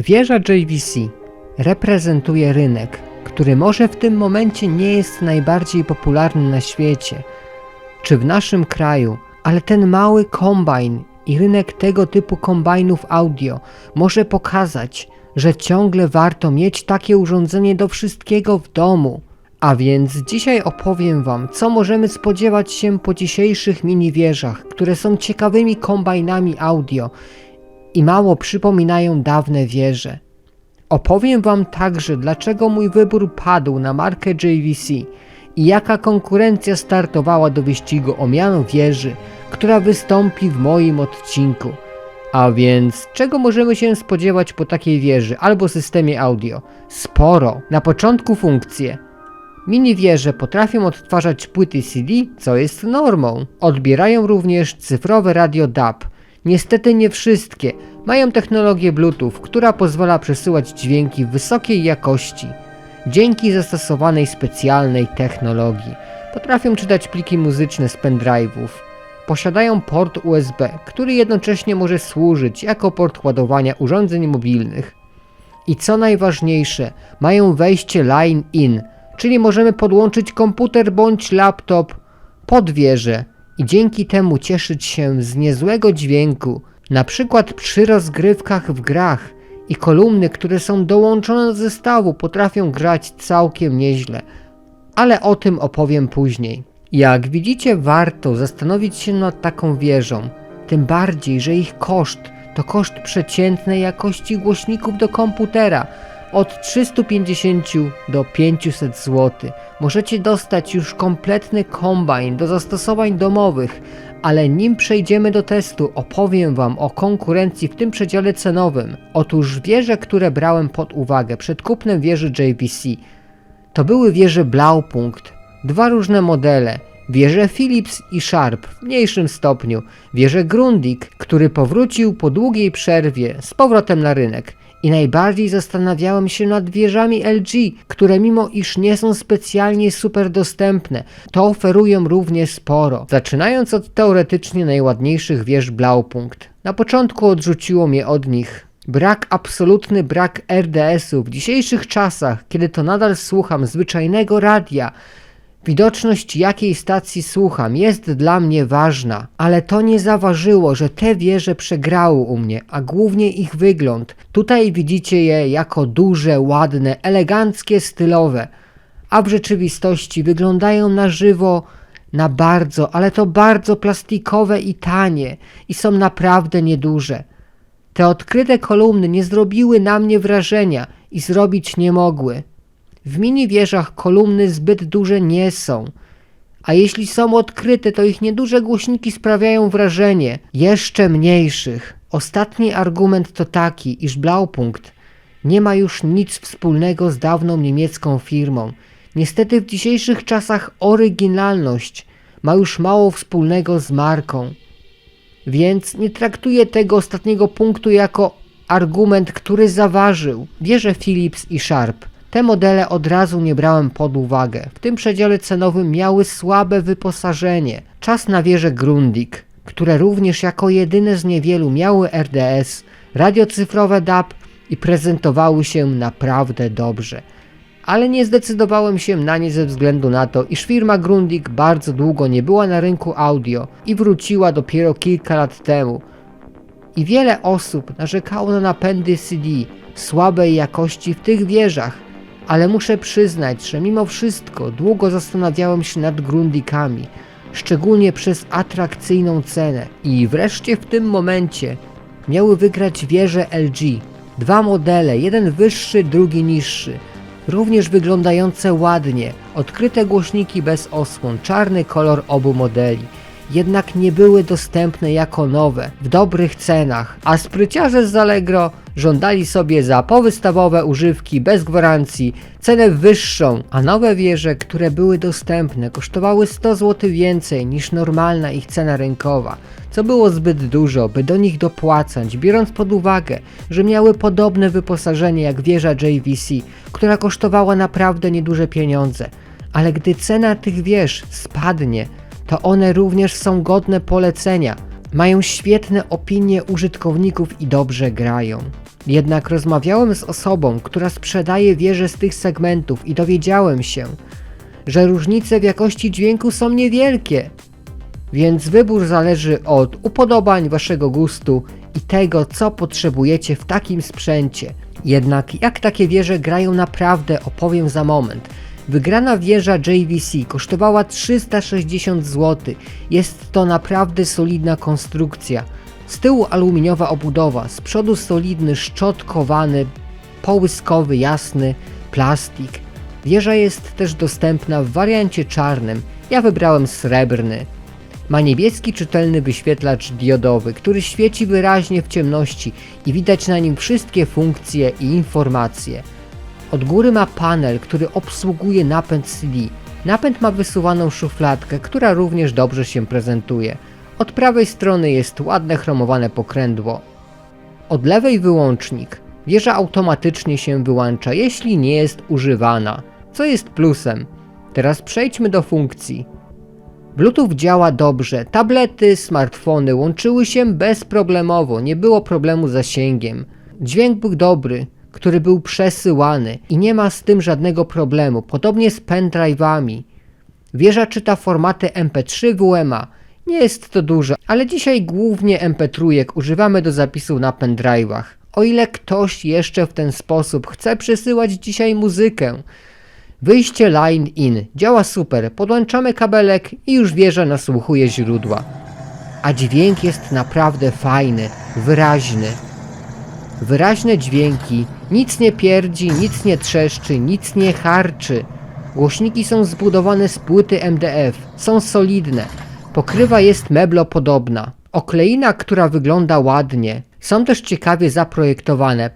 Wieża JVC reprezentuje rynek, który może w tym momencie nie jest najbardziej popularny na świecie, czy w naszym kraju, ale ten mały kombajn i rynek tego typu kombajnów audio może pokazać, że ciągle warto mieć takie urządzenie do wszystkiego w domu. A więc dzisiaj opowiem Wam, co możemy spodziewać się po dzisiejszych mini wieżach, które są ciekawymi kombajnami audio i mało przypominają dawne wieże. Opowiem Wam także, dlaczego mój wybór padł na markę JVC i jaka konkurencja startowała do wyścigu o miano wieży, która wystąpi w moim odcinku. A więc, czego możemy się spodziewać po takiej wieży albo systemie audio? Sporo. Na początku funkcje. Mini wieże potrafią odtwarzać płyty CD, co jest normą. Odbierają również cyfrowe radio DAB. Niestety nie wszystkie. Mają technologię Bluetooth, która pozwala przesyłać dźwięki wysokiej jakości. Dzięki zastosowanej specjalnej technologii potrafią czytać pliki muzyczne z pendrive'ów. Posiadają port USB, który jednocześnie może służyć jako port ładowania urządzeń mobilnych. I co najważniejsze, mają wejście line-in, czyli możemy podłączyć komputer bądź laptop pod wieżę i dzięki temu cieszyć się z niezłego dźwięku, na przykład przy rozgrywkach w grach i kolumny, które są dołączone do zestawu potrafią grać całkiem nieźle, ale o tym opowiem później. Jak widzicie warto zastanowić się nad taką wieżą, tym bardziej, że ich koszt to koszt przeciętnej jakości głośników do komputera, od 350 do 500 zł. Możecie dostać już kompletny kombajn do zastosowań domowych, ale nim przejdziemy do testu, opowiem Wam o konkurencji w tym przedziale cenowym. Otóż wieże, które brałem pod uwagę przed kupnem wieży JVC, to były wieże Blaupunkt, dwa różne modele, wieże Philips i Sharp w mniejszym stopniu, wieże Grundig, który powrócił po długiej przerwie z powrotem na rynek. I najbardziej zastanawiałem się nad wieżami LG, które mimo iż nie są specjalnie super dostępne, to oferują również sporo. Zaczynając od teoretycznie najładniejszych wież Blaupunkt. Na początku odrzuciło mnie od nich Brak, absolutny brak RDS-u w dzisiejszych czasach, kiedy to nadal słucham zwyczajnego radia. Widoczność jakiej stacji słucham jest dla mnie ważna, ale to nie zaważyło, że te wieże przegrały u mnie, a głównie ich wygląd. Tutaj widzicie je jako duże, ładne, eleganckie, stylowe, a w rzeczywistości wyglądają na żywo na bardzo, ale to bardzo plastikowe i tanie i są naprawdę nieduże. Te odkryte kolumny nie zrobiły na mnie wrażenia i zrobić nie mogły. W mini wieżach kolumny zbyt duże nie są, a jeśli są odkryte, to ich nieduże głośniki sprawiają wrażenie jeszcze mniejszych. Ostatni argument to taki, iż Blaupunkt nie ma już nic wspólnego z dawną niemiecką firmą. Niestety w dzisiejszych czasach oryginalność ma już mało wspólnego z marką. Więc nie traktuję tego ostatniego punktu jako argument, który zaważył. Wierzę Philips i Sharp. Te modele od razu nie brałem pod uwagę. W tym przedziale cenowym miały słabe wyposażenie. Czas na wieże Grundig, które również jako jedyne z niewielu miały RDS, radiocyfrowe DAB i prezentowały się naprawdę dobrze ale nie zdecydowałem się na nie ze względu na to, iż firma Grundig bardzo długo nie była na rynku audio i wróciła dopiero kilka lat temu. I wiele osób narzekało na napędy CD słabej jakości w tych wieżach, ale muszę przyznać, że mimo wszystko długo zastanawiałem się nad Grundikami, szczególnie przez atrakcyjną cenę. I wreszcie w tym momencie miały wygrać wieże LG. Dwa modele, jeden wyższy, drugi niższy również wyglądające ładnie, odkryte głośniki bez osłon, czarny kolor obu modeli. Jednak nie były dostępne jako nowe, w dobrych cenach, a spryciarze z Allegro żądali sobie za powystawowe używki bez gwarancji cenę wyższą, a nowe wieże, które były dostępne, kosztowały 100 zł więcej niż normalna ich cena rynkowa, co było zbyt dużo, by do nich dopłacać, biorąc pod uwagę, że miały podobne wyposażenie jak wieża JVC, która kosztowała naprawdę nieduże pieniądze. Ale gdy cena tych wież spadnie, to one również są godne polecenia. Mają świetne opinie użytkowników i dobrze grają. Jednak rozmawiałem z osobą, która sprzedaje wieże z tych segmentów i dowiedziałem się, że różnice w jakości dźwięku są niewielkie. Więc wybór zależy od upodobań waszego gustu i tego, co potrzebujecie w takim sprzęcie. Jednak jak takie wieże grają naprawdę, opowiem za moment. Wygrana wieża JVC kosztowała 360 zł. Jest to naprawdę solidna konstrukcja. Z tyłu aluminiowa obudowa, z przodu solidny, szczotkowany, połyskowy, jasny plastik. Wieża jest też dostępna w wariancie czarnym. Ja wybrałem srebrny. Ma niebieski czytelny wyświetlacz diodowy, który świeci wyraźnie w ciemności i widać na nim wszystkie funkcje i informacje. Od góry ma panel, który obsługuje napęd CD. Napęd ma wysuwaną szufladkę, która również dobrze się prezentuje. Od prawej strony jest ładne chromowane pokrętło. Od lewej wyłącznik. Wieża automatycznie się wyłącza, jeśli nie jest używana, co jest plusem. Teraz przejdźmy do funkcji. Bluetooth działa dobrze, tablety, smartfony łączyły się bezproblemowo, nie było problemu z zasięgiem. Dźwięk był dobry, który był przesyłany i nie ma z tym żadnego problemu, podobnie z pendrive'ami. Wieża czyta formaty MP3 WMA. Nie jest to dużo, ale dzisiaj głównie MP3 używamy do zapisu na pendrive'ach. O ile ktoś jeszcze w ten sposób chce przesyłać dzisiaj muzykę, Wyjście line in działa super, podłączamy kabelek i już wieża nasłuchuje źródła. A dźwięk jest naprawdę fajny, wyraźny. Wyraźne dźwięki, nic nie pierdzi, nic nie trzeszczy, nic nie harczy. Głośniki są zbudowane z płyty MDF, są solidne. Pokrywa jest meblopodobna. Okleina, która wygląda ładnie. Są też ciekawie zaprojektowane.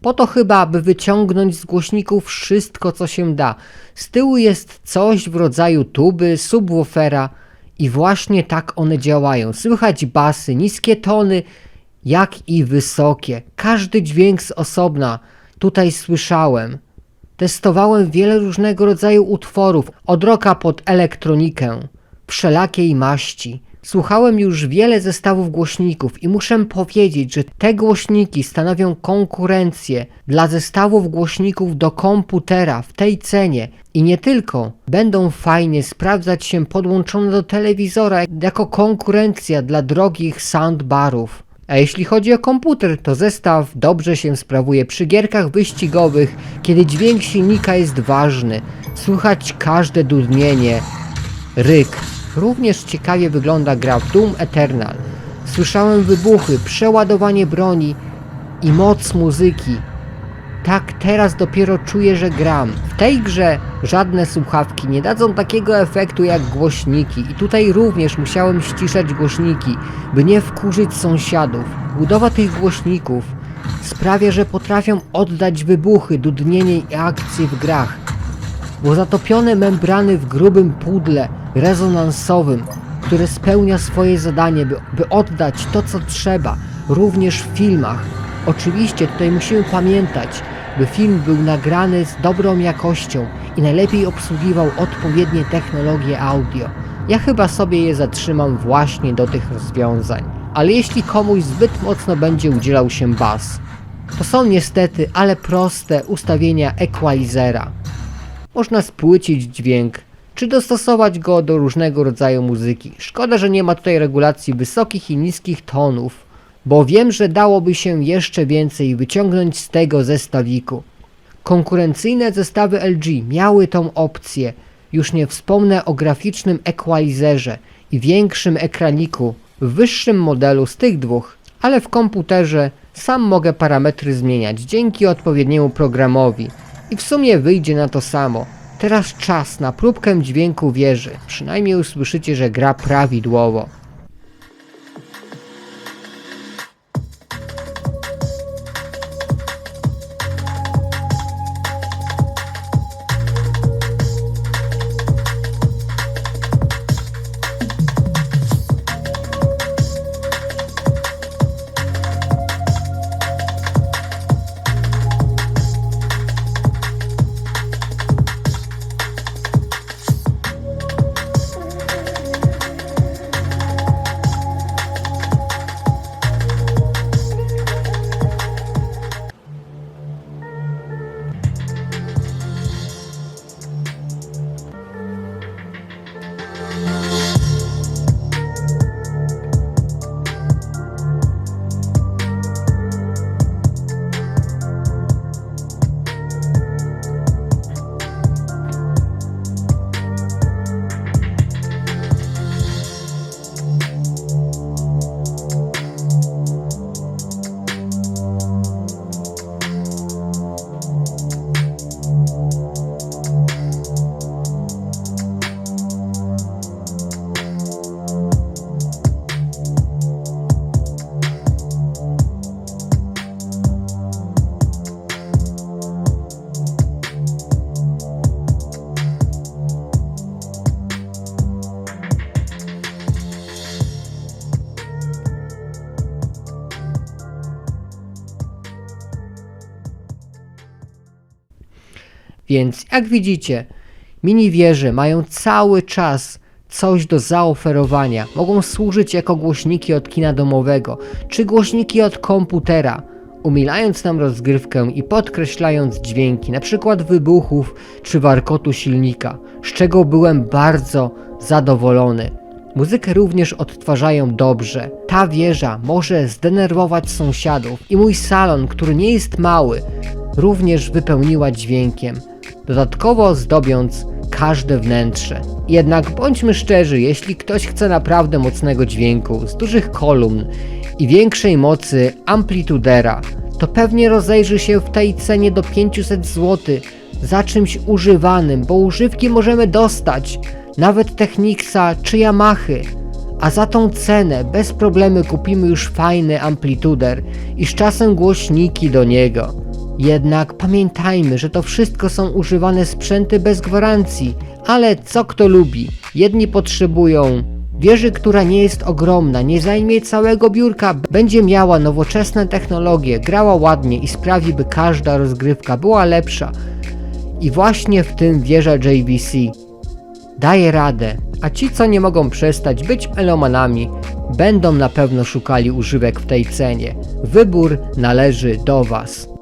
Po to chyba, aby wyciągnąć z głośników wszystko, co się da. Z tyłu jest coś w rodzaju tuby, subwoofera i właśnie tak one działają. Słychać basy, niskie tony, jak i wysokie. Każdy dźwięk z osobna tutaj słyszałem. Testowałem wiele różnego rodzaju utworów, od rocka pod elektronikę, wszelakiej maści. Słuchałem już wiele zestawów głośników i muszę powiedzieć, że te głośniki stanowią konkurencję dla zestawów głośników do komputera w tej cenie i nie tylko będą fajnie sprawdzać się podłączone do telewizora jako konkurencja dla drogich soundbarów. A jeśli chodzi o komputer, to zestaw dobrze się sprawuje przy gierkach wyścigowych, kiedy dźwięk silnika jest ważny. Słychać każde dudnienie, ryk. Również ciekawie wygląda gra w Doom Eternal. Słyszałem wybuchy, przeładowanie broni i moc muzyki. Tak teraz dopiero czuję, że gram. W tej grze żadne słuchawki nie dadzą takiego efektu jak głośniki i tutaj również musiałem ściszać głośniki, by nie wkurzyć sąsiadów. Budowa tych głośników sprawia, że potrafią oddać wybuchy, dudnienie i akcje w grach bo zatopione membrany w grubym pudle rezonansowym, które spełnia swoje zadanie, by, by oddać to, co trzeba, również w filmach. Oczywiście tutaj musimy pamiętać, by film był nagrany z dobrą jakością i najlepiej obsługiwał odpowiednie technologie audio. Ja chyba sobie je zatrzymam właśnie do tych rozwiązań. Ale jeśli komuś zbyt mocno będzie udzielał się bas, to są niestety, ale proste ustawienia equalizera. Można spłycić dźwięk, czy dostosować go do różnego rodzaju muzyki. Szkoda, że nie ma tutaj regulacji wysokich i niskich tonów, bo wiem, że dałoby się jeszcze więcej wyciągnąć z tego zestawiku. Konkurencyjne zestawy LG miały tą opcję, już nie wspomnę o graficznym equalizerze i większym ekraniku w wyższym modelu z tych dwóch, ale w komputerze sam mogę parametry zmieniać dzięki odpowiedniemu programowi i w sumie wyjdzie na to samo. Teraz czas na próbkę dźwięku wieży, przynajmniej usłyszycie, że gra prawidłowo. Więc jak widzicie, mini wieże mają cały czas coś do zaoferowania. Mogą służyć jako głośniki od kina domowego, czy głośniki od komputera, umilając nam rozgrywkę i podkreślając dźwięki, przykład wybuchów czy warkotu silnika, z czego byłem bardzo zadowolony. Muzykę również odtwarzają dobrze. Ta wieża może zdenerwować sąsiadów i mój salon, który nie jest mały, również wypełniła dźwiękiem, dodatkowo zdobiąc każde wnętrze. Jednak bądźmy szczerzy, jeśli ktoś chce naprawdę mocnego dźwięku, z dużych kolumn i większej mocy amplitudera, to pewnie rozejrzy się w tej cenie do 500 zł za czymś używanym, bo używki możemy dostać, nawet Technicsa czy Yamahy. A za tą cenę bez problemu kupimy już fajny amplituder i z czasem głośniki do niego. Jednak pamiętajmy, że to wszystko są używane sprzęty bez gwarancji, ale co kto lubi. Jedni potrzebują wieży, która nie jest ogromna, nie zajmie całego biurka, będzie miała nowoczesne technologie, grała ładnie i sprawi, by każda rozgrywka była lepsza. I właśnie w tym wieża JVC daje radę, a ci co nie mogą przestać być melomanami, będą na pewno szukali używek w tej cenie. Wybór należy do Was.